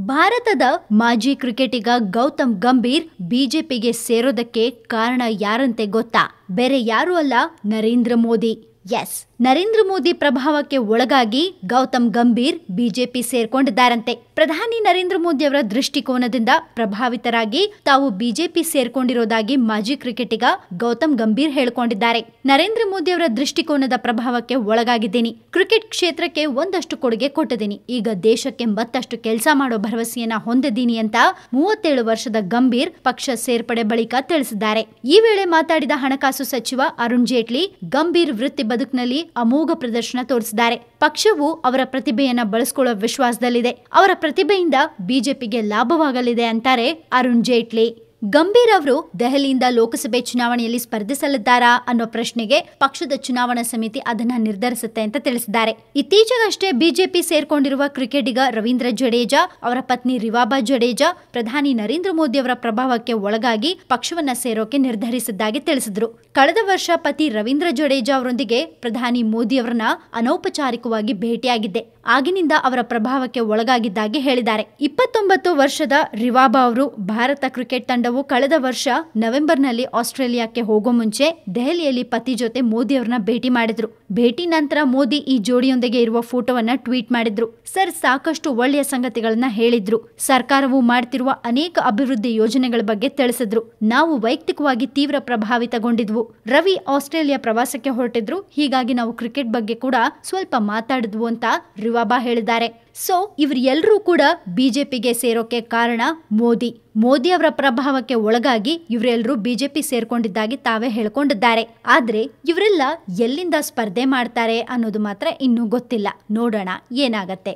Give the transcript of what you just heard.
ಭಾರತದ ಮಾಜಿ ಕ್ರಿಕೆಟಿಗ ಗೌತಮ್ ಗಂಭೀರ್ ಬಿಜೆಪಿಗೆ ಸೇರೋದಕ್ಕೆ ಕಾರಣ ಯಾರಂತೆ ಗೊತ್ತಾ? ಬೇರೆ ಯಾರೂ ಅಲ್ಲ ನರೇಂದ್ರ ಮೋದಿ. ಎಸ್ ನರೇಂದ್ರ ಮೋದಿ ಪ್ರಭಾವಕ್ಕೆ ಒಳಗಾಗಿ ಗೌತಮ್ ಗಂಭೀರ್ ಬಿಜೆಪಿ ಸೇರ್ಕೊಂಡಿದ್ದಾರಂತೆ. ಪ್ರಧಾನಿ ನರೇಂದ್ರ ಮೋದಿ ಅವರ ದೃಷ್ಟಿಕೋನದಿಂದ ಪ್ರಭಾವಿತರಾಗಿ ತಾವು ಬಿಜೆಪಿ ಸೇರ್ಕೊಂಡಿರೋದಾಗಿ ಮಾಜಿ ಕ್ರಿಕೆಟಿಗ ಗೌತಮ್ ಗಂಭೀರ್ ಹೇಳಿಕೊಂಡಿದ್ದಾರೆ. ನರೇಂದ್ರ ಮೋದಿ ಅವರ ದೃಷ್ಟಿಕೋನದ ಪ್ರಭಾವಕ್ಕೆ ಒಳಗಾಗಿದ್ದೀನಿ. ಕ್ರಿಕೆಟ್ ಕ್ಷೇತ್ರಕ್ಕೆ ಒಂದಷ್ಟು ಕೊಡುಗೆ ಕೊಟ್ಟಿದ್ದೀನಿ. ಈಗ ದೇಶಕ್ಕೆ ಮತ್ತಷ್ಟು ಕೆಲಸ ಮಾಡೋ ಭರವಸೆಯನ್ನ ಹೊಂದಿದ್ದೀನಿ ಅಂತ ಮೂವತ್ತೇಳು ವರ್ಷದ ಗಂಭೀರ್ ಪಕ್ಷ ಸೇರ್ಪಡೆ ಬಳಿಕ ತಿಳಿಸಿದ್ದಾರೆ. ಈ ವೇಳೆ ಮಾತಾಡಿದ ಹಣಕಾಸು ಸಚಿವ ಅರುಣ್ ಜೇಟ್ಲಿ, ಗಂಭೀರ್ ವೃತ್ತಿ ಬದುಕಿನಲ್ಲಿ ಅಮೋಘ ಪ್ರದರ್ಶನ ತೋರಿಸಿದ್ದಾರೆ. ಪಕ್ಷವು ಅವರ ಪ್ರತಿಭೆಯನ್ನ ಬಳಸಿಕೊಳ್ಳೋ ವಿಶ್ವಾಸದಲ್ಲಿದೆ. ಅವರ ಪ್ರತಿಭೆಯಿಂದ ಬಿಜೆಪಿಗೆ ಲಾಭವಾಗಲಿದೆ ಅಂತಾರೆ ಅರುಣ್ ಜೇಟ್ಲಿ. ಗಂಭೀರ್ ಅವರು ದೆಹಲಿಯಿಂದ ಲೋಕಸಭೆ ಚುನಾವಣೆಯಲ್ಲಿ ಸ್ಪರ್ಧಿಸಲಿದ್ದಾರಾ ಅನ್ನೋ ಪ್ರಶ್ನೆಗೆ ಪಕ್ಷದ ಚುನಾವಣಾ ಸಮಿತಿ ಅದನ್ನ ನಿರ್ಧರಿಸುತ್ತೆ ಅಂತ ತಿಳಿಸಿದ್ದಾರೆ. ಇತ್ತೀಚೆಗಷ್ಟೇ ಬಿಜೆಪಿ ಸೇರ್ಕೊಂಡಿರುವ ಕ್ರಿಕೆಟಿಗ ರವೀಂದ್ರ ಜಡೇಜಾ, ಅವರ ಪತ್ನಿ ರಿವಾಬಾ ಜಡೇಜಾ, ಪ್ರಧಾನಿ ನರೇಂದ್ರ ಮೋದಿ ಅವರ ಪ್ರಭಾವಕ್ಕೆ ಒಳಗಾಗಿ ಪಕ್ಷವನ್ನ ಸೇರೋಕೆ ನಿರ್ಧರಿಸಿದ್ದಾಗಿ ತಿಳಿಸಿದ್ರು. ಕಳೆದ ವರ್ಷ ಪತಿ ರವೀಂದ್ರ ಜಡೇಜಾ ಅವರೊಂದಿಗೆ ಪ್ರಧಾನಿ ಮೋದಿ ಅವರನ್ನ ಅನೌಪಚಾರಿಕವಾಗಿ ಭೇಟಿಯಾಗಿದ್ದೆ. ಆಗಿನಿಂದ ಅವರ ಪ್ರಭಾವಕ್ಕೆ ಒಳಗಾಗಿದ್ದಾಗಿ ಹೇಳಿದ್ದಾರೆ. ಇಪ್ಪತ್ತೊಂಬತ್ತು ವರ್ಷದ ರಿವಾಬಾ ಅವರು ಭಾರತ ಕ್ರಿಕೆಟ್ ತಂಡವು ಕಳೆದ ವರ್ಷ ನವೆಂಬರ್ನಲ್ಲಿ ಆಸ್ಟ್ರೇಲಿಯಾಕ್ಕೆ ಹೋಗೋ ಮುಂಚೆ ದೆಹಲಿಯಲ್ಲಿ ಪತಿ ಜೊತೆ ಮೋದಿ ಅವರನ್ನ ಭೇಟಿ ಮಾಡಿದ್ರು. ಭೇಟಿ ನಂತರ ಮೋದಿ ಈ ಜೋಡಿಯೊಂದಿಗೆ ಇರುವ ಫೋಟೋವನ್ನ ಟ್ವೀಟ್ ಮಾಡಿದ್ರು. ಸರ್, ಸಾಕಷ್ಟು ಒಳ್ಳೆಯ ಸಂಗತಿಗಳನ್ನ ಹೇಳಿದ್ರು. ಸರ್ಕಾರವು ಮಾಡ್ತಿರುವ ಅನೇಕ ಅಭಿವೃದ್ಧಿ ಯೋಜನೆಗಳ ಬಗ್ಗೆ ತಿಳಿಸಿದ್ರು. ನಾವು ವೈಯಕ್ತಿಕವಾಗಿ ತೀವ್ರ ಪ್ರಭಾವಿತಗೊಂಡಿದ್ವು. ರವಿ ಆಸ್ಟ್ರೇಲಿಯಾ ಪ್ರವಾಸಕ್ಕೆ ಹೊರಟಿದ್ರು. ಹೀಗಾಗಿ ನಾವು ಕ್ರಿಕೆಟ್ ಬಗ್ಗೆ ಕೂಡ ಸ್ವಲ್ಪ ಮಾತಾಡಿದ್ವು ಅಂತ ರಿವಾಬಾ ಹೇಳಿದ್ದಾರೆ. ಸೊ ಇವರೆಲ್ಲರೂ ಕೂಡ ಬಿಜೆಪಿಗೆ ಸೇರೋಕೆ ಕಾರಣ ಮೋದಿ. ಮೋದಿ ಅವರ ಪ್ರಭಾವಕ್ಕೆ ಒಳಗಾಗಿ ಇವರೆಲ್ಲರೂ ಬಿಜೆಪಿ ಸೇರ್ಕೊಂಡಿದ್ದಾಗಿ ತಾವೇ ಹೇಳ್ಕೊಂಡಿದ್ದಾರೆ. ಆದ್ರೆ ಇವರೆಲ್ಲ ಎಲ್ಲಿಂದ ಸ್ಪರ್ಧೆ ಮಾಡ್ತಾರೆ ಅನ್ನೋದು ಮಾತ್ರ ಇನ್ನೂ ಗೊತ್ತಿಲ್ಲ. ನೋಡೋಣ ಏನಾಗತ್ತೆ.